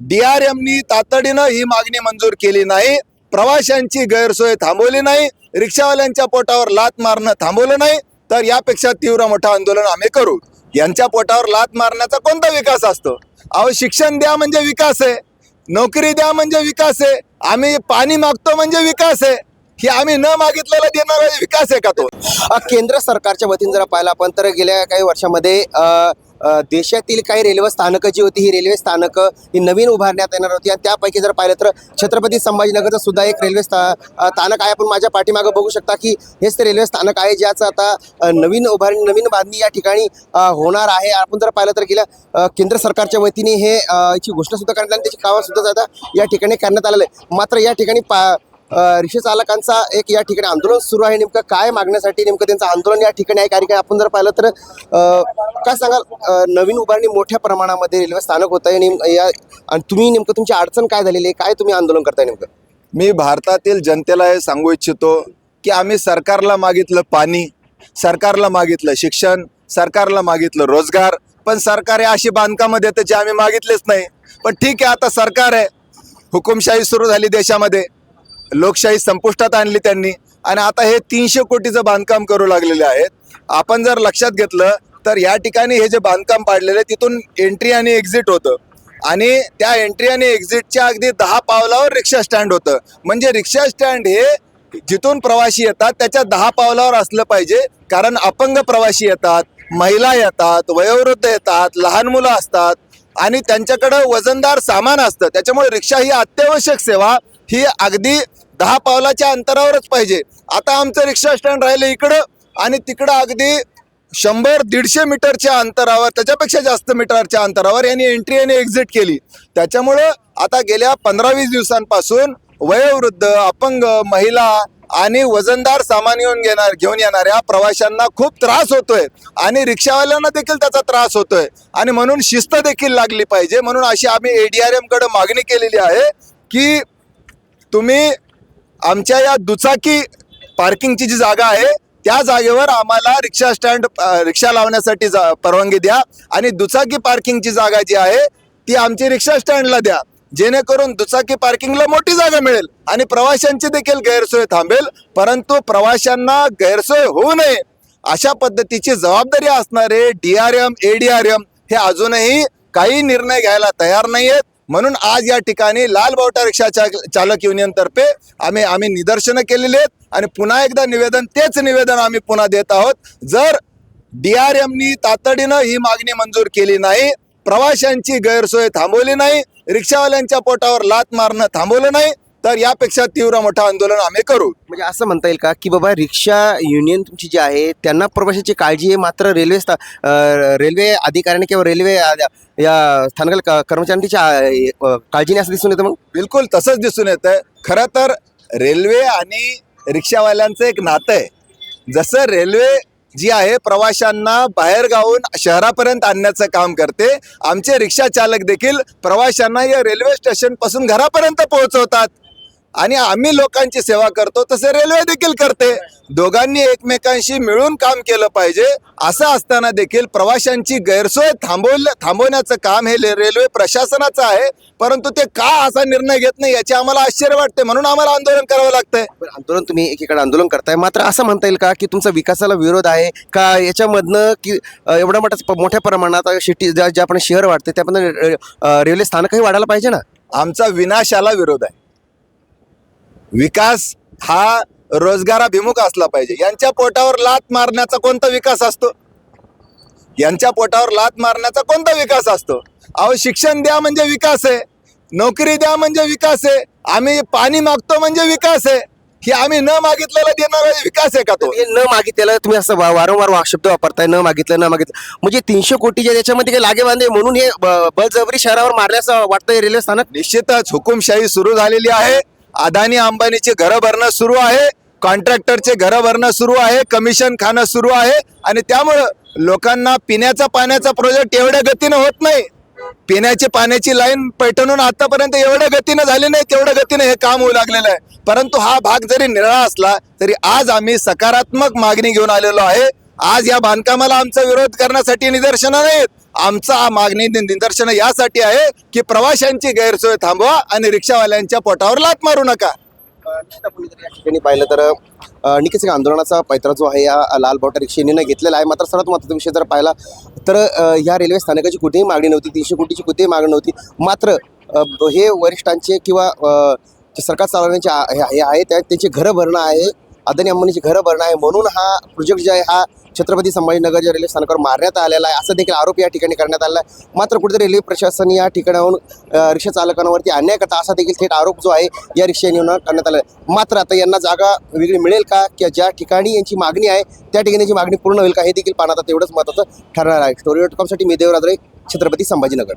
डीआरएमनी तातडीनं ही मागणी मंजूर केली नाही. प्रवाशांची गैरसोय थांबवली नाही. रिक्षावाल्यांच्या पोटावर लात मारणं थांबवलं नाही. तर यापेक्षा तीव्र मोठं आंदोलन आम्ही करू. यांच्या पोटावर लात मारण्याचा कोणता विकास असतो? अहो शिक्षण द्या म्हणजे विकास आहे. नोकरी द्या म्हणजे विकास आहे. आम्ही पाणी मागतो म्हणजे विकास आहे. ही आम्ही न मागितलेला देणारा विकास आहे का तो? केंद्र सरकारच्या वतीने जर पाहिला आपण तर गेल्या काही वर्षामध्ये देशातील काही रेल्वे स्थानकं जी होती ही रेल्वे स्थानकं ही नवीन उभारण्यात येणार होती. आणि त्यापैकी जर पाहिलं तर छत्रपती संभाजीनगरचं सुद्धा एक रेल्वे स्था स्थानक आहे. आपण माझ्या पाठीमागं बघू शकता की हेच ते रेल्वे स्थानक आहे ज्याचं आता नवीन उभारणी नवीन बांधणी या ठिकाणी होणार आहे. आपण जर पाहिलं तर गेल्या केंद्र सरकारच्या वतीने हे याची घोषणासुद्धा करण्यात आली त्याची कामंसुद्धा आता या ठिकाणी करण्यात आलेलं आहे. मात्र या ठिकाणी पा रिक्षा चालकांचा एक या ठिकाणी आंदोलन सुरू आहे. नेमकं काय मागण्यासाठी नेमकं त्यांचं आंदोलन या ठिकाणी आहे? कारण की आपण जर पाहिलं तर काय सांगाल? नवीन उभारणी मोठ्या प्रमाणामध्ये रेल्वे स्थानक होत आहे नेम या आणि तुम्ही नेमकं तुमची अडचण काय झालेली आहे? काय तुम्ही आंदोलन करताय नेमकं? मी भारतातील जनतेला हे सांगू इच्छितो की आम्ही सरकारला मागितलं पाणी सरकारला मागितलं शिक्षण सरकारला मागितलं रोजगार पण सरकार हे अशी बांधकामं देतं जे आम्ही मागितलेच नाही. पण ठीक आहे आता सरकार आहे. हुकुमशाही सुरू झाली देशामध्ये. लोकशाही संपुष्टात आणली त्यांनी. आणि आता हे तीनशे कोटीचं बांधकाम करू लागलेले आहेत. आपण जर लक्षात घेतलं तर या ठिकाणी हे जे बांधकाम पाडलेलं आहे तिथून एंट्री आणि एक्झिट होतं. आणि त्या एंट्री आणि एक्झिटच्या अगदी दहा पावलावर रिक्षा स्टँड होतं. म्हणजे रिक्षा स्टँड हे जिथून प्रवासी येतात त्याच्या दहा पावलावर असलं पाहिजे. कारण अपंग प्रवासी येतात महिला येतात वयोवृद्ध येतात लहान मुलं असतात. आणि त्यांच्याकडं वजनदार सामान असतं. त्याच्यामुळे रिक्षा ही अत्यावश्यक सेवा ही अगदी दहा पावलाच्या अंतरावरच पाहिजे. आता आमचं रिक्षा स्टँड राहिलं इकडं आणि तिकडं अगदी शंभर दीडशे मीटरच्या अंतरावर त्याच्यापेक्षा जास्त मीटरच्या अंतरावर यांनी एंट्री आणि एक्झिट केली. त्याच्यामुळं आता गेल्या पंधरा वीस दिवसांपासून वयोवृद्ध अपंग महिला आणि वजनदार सामान घेऊन घेणार घेऊन येणाऱ्या प्रवाशांना खूप त्रास होतोय आणि रिक्षावाल्यांना देखील त्याचा त्रास होतोय. आणि म्हणून शिस्त देखील लागली पाहिजे. म्हणून अशी आम्ही एडीआरएमकडे मागणी केलेली आहे की तुम्ही आमच्या या दुचाकी पार्किंगची जी जागा आहे त्या जागेवर आम्हाला रिक्षा स्टँड रिक्षा लावण्यासाठी जा परवानगी द्या आणि दुचाकी पार्किंगची जागा जी आहे ती आमची रिक्षा स्टँडला द्या. जेणेकरून दुचाकी पार्किंगला मोठी जागा मिळेल आणि प्रवाशांची देखील गैरसोय थांबेल परंतु प्रवाशांना गैरसोय होऊ नये. अशा पद्धतीची जबाबदारी असणारे D R M A D R M हे अजूनही काही निर्णय घ्यायला तयार नाही आहेत म्हणून आज या ठिकाणी लाल बावटा रिक्षा चालक युनियनतर्फे आम्ही आम्ही निदर्शनं केलेली आहेत आणि पुन्हा एकदा निवेदन तेच निवेदन आम्ही पुन्हा देत आहोत. जर डी आर एमनी तातडीनं ही मागणी मंजूर केली नाही प्रवाशांची गैरसोय थांबवली नाही रिक्षावाल्यांच्या पोटावर लात मारणं थांबवलं नाही तर यापेक्षा तीव्र मोठं आंदोलन आम्ही करू. म्हणजे असं म्हणता येईल का की बाबा रिक्षा युनियन तुमची जी आहे त्यांना प्रवाशाची काळजी आहे मात्र रेल्वे स्था रेल्वे अधिकाऱ्याने किंवा रेल्वे या स्थानकाला क- कर्मचाऱ्यांची अ, काळजी नाही असं दिसून येतं मग? बिलकुल तसंच दिसून येतंय. खरं तर रेल्वे आणि रिक्षावाल्यांचं एक नातं आहे. जसं रेल्वे जी आहे प्रवाशांना बाहेर गावून शहरापर्यंत आणण्याचं काम करते आमचे रिक्षा चालक देखील प्रवाशांना या रेल्वे स्टेशनपासून घरापर्यंत पोहोचवतात. आणि आम्ही लोकांची सेवा करतो तसे रेल्वे देखील करते. दोघांनी एकमेकांशी मिळून काम केलं पाहिजे असं असताना देखील प्रवाशांची गैरसोय थांबवल थांबवण्याचं काम हे रेल्वे प्रशासनाचं आहे. परंतु ते का असा निर्णय घेत नाही याचे आम्हाला आश्चर्य वाटते. म्हणून आम्हाला आंदोलन करावं लागतंय. आंदोलन तुम्ही एकीकडे आंदोलन करताय. मात्र असं म्हणता येईल का की तुमचा विकासाला विरोध आहे? का याच्यामधनं की एवढ्या मोठ्या मोठ्या प्रमाणात सिटी ज्या ज्या आपण शहर वाढते त्यामध्ये रेल्वे स्थानकही वाढायला पाहिजे ना? आमचा विनाशाला विरोध आहे. विकास हा रोजगाराभिमुख असला पाहिजे. यांच्या पोटावर लात मारण्याचा कोणता विकास असतो? यांच्या पोटावर लात मारण्याचा कोणता विकास असतो? अहो शिक्षण द्या म्हणजे विकास आहे. नोकरी द्या म्हणजे विकास आहे. आम्ही पाणी मागतो म्हणजे विकास आहे. ही आम्ही न मागितलेला देणारा विकास आहे का तो? न मागितलेलं तुम्ही असं वारंवार शब्द वापरताय न मागितलं न मागितलं. म्हणजे तीनशे कोटीच्या त्याच्यामध्ये काही लागे बांधे म्हणून हे बळजबरी शहरावर मारल्याचं वाटतंय रेल्वे स्थानक? निश्चितच हुकुमशाही सुरू झालेली आहे. अदानी अंबानीचे घरं भरणं सुरू आहे कॉन्ट्रॅक्टरचे घरं भरणं सुरू आहे कमिशन खाणं सुरू आहे आणि त्यामुळं लोकांना पिण्याचा पाण्याचा प्रोजेक्ट एवढ्या गतीनं होत नाही. पिण्याची पाण्याची लाईन पैठणून आतापर्यंत एवढ्या गतीनं झाली नाही तेवढ्या गतीनं हे काम होऊ लागलेलं आहे. परंतु हा भाग जरी निराळा असला तरी आज आम्ही सकारात्मक मागणी घेऊन आलेलो आहे. आज या बांधकामाला आमचा विरोध करण्यासाठी निदर्शनं नाहीत. आमचा मागणी निदर्शन यासाठी आहे की प्रवाशांची गैरसोय थांबवा आणि रिक्षावाल्यांच्या पोटावर लात मारू नका. जर या ठिकाणी पाहिलं तर निकेच आंदोलनाचा पैत्रा जो आहे या लाल बावटा रिक्षेने घेतलेला आहे. मात्र सर्वात महत्त्वाचा विषय जर पाहिला तर या रेल्वे स्थानकाची कुठेही मागणी नव्हती तीनशे कोटीची कुठेही मागणी नव्हती. मात्र हे वरिष्ठांचे किंवा जे सरकार चालवण्याचे हे हे आहे त्या त्यांचे घरं भरणं आहे. अदानी अंबानीची घरं भरणं आहे. म्हणून हा प्रोजेक्ट जो आहे हा छत्रपती संभाजीनगरच्या रेल्वे स्थानकावर मारण्यात आलेला आहे. असं देखील आरोप या ठिकाणी करण्यात आला आहे. मात्र कुठेतरी रेल्वे प्रशासन या ठिकाणाहून रिक्षा चालकांवरती अन्याय करता असा देखील थेट आरोप जो आहे या रिक्षाने करण्यात आला आहे. मात्र आता यांना जागा वेगळी मिळेल का? किंवा ज्या ठिकाणी यांची मागणी आहे त्या ठिकाणी यांची मागणी पूर्ण होईल का? हे देखील पाहण्यात तेवढंच महत्त्वाचं ठरणार आहे. स्टोरी डॉट कॉमसाठी मी देवराद्रे छत्रपती संभाजीनगर.